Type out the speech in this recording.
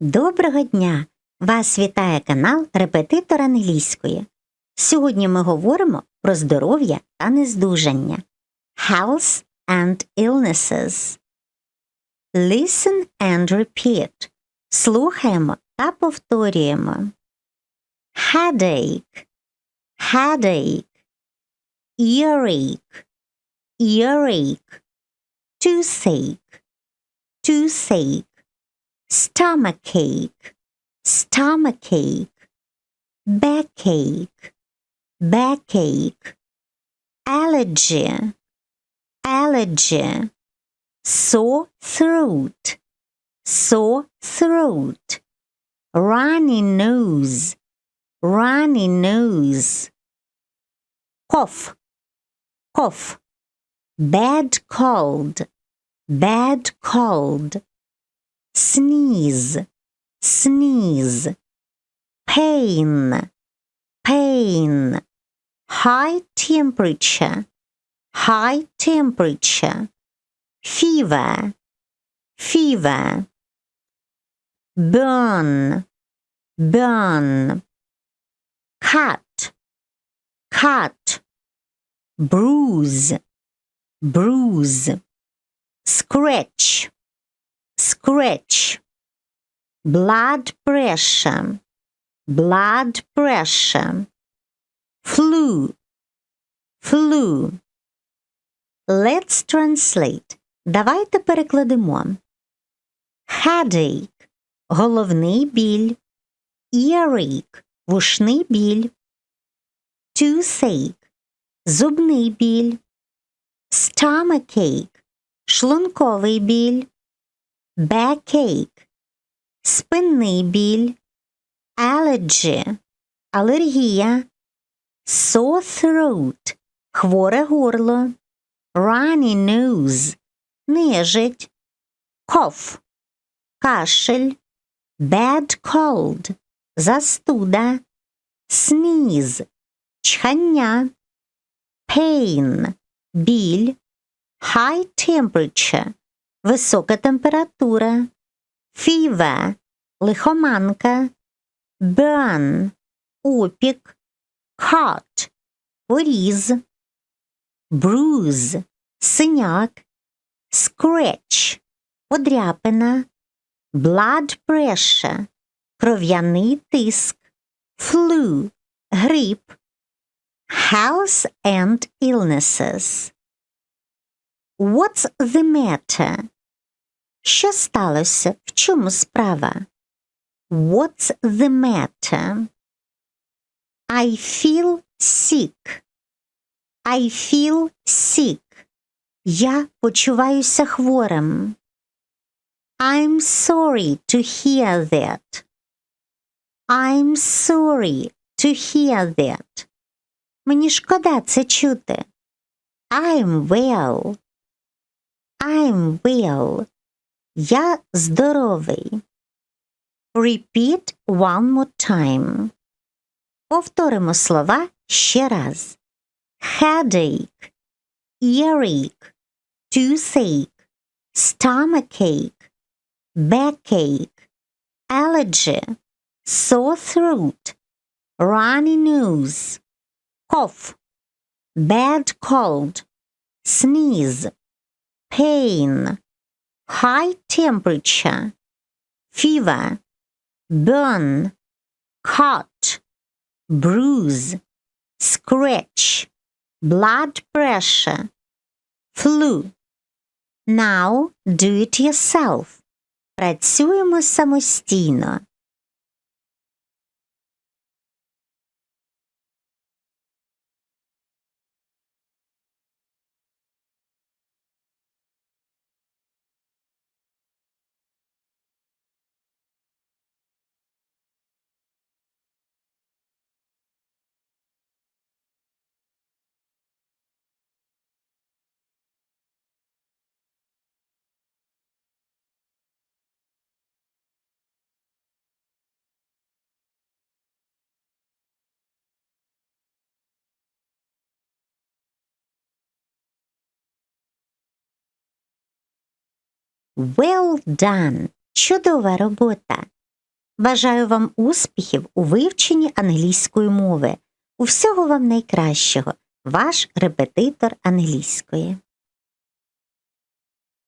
Доброго дня! Вас вітає канал Репетитор англійської. Сьогодні ми говоримо про здоров'я та нездужання. Health and illnesses. Listen and repeat. Слухаємо та повторюємо. Headache, headache, earache, earache, toothache, toothache stomachache, stomachache, backache, backache, allergy, allergy, sore throat, sore throat, runny nose, runny nose, cough, cough, bad cold, bad cold sneeze, sneeze, pain, pain, high temperature, high temperature, fever, fever, burn, burn, cut, cut, bruise, bruise, scratch, scratch, blood pressure, blood pressure, flu, flu. Let's translate. Давайте перекладемо. Headache – головний біль. Earache – вушний біль. Toothache – зубний біль. Stomachache – шлунковий біль backache – спинний біль, allergy – алергія, sore throat – хворе горло, runny nose – нежить, cough – кашель, bad cold – застуда, sneeze – чхання, pain – біль, high temperature – висока температура, fever – лихоманка, burn – опік, cut – поріз, bruise – синяк, scratch – подряпина, blood pressure – кров'яний тиск, flu – грип, health and illnesses. What's the matter? Що сталося? В чому справа? What's the matter? I feel sick. I feel sick. Я почуваюся хворим. I'm sorry to hear that. I'm sorry to hear that. Мені шкода це чути. I'm well. I'm well. Я здоровий. Repeat one more time. Повторимо слова ще раз. Headache, earache, toothache, stomachache, backache, allergy, sore throat, runny nose, cough, bad cold, sneeze, pain, high temperature, fever, burn, cut, bruise, scratch, blood pressure, flu. Now do it yourself. Працюємо самостійно. Well done! Чудова робота! Бажаю вам успіхів у вивченні англійської мови. Усього вам найкращого, ваш репетитор англійської.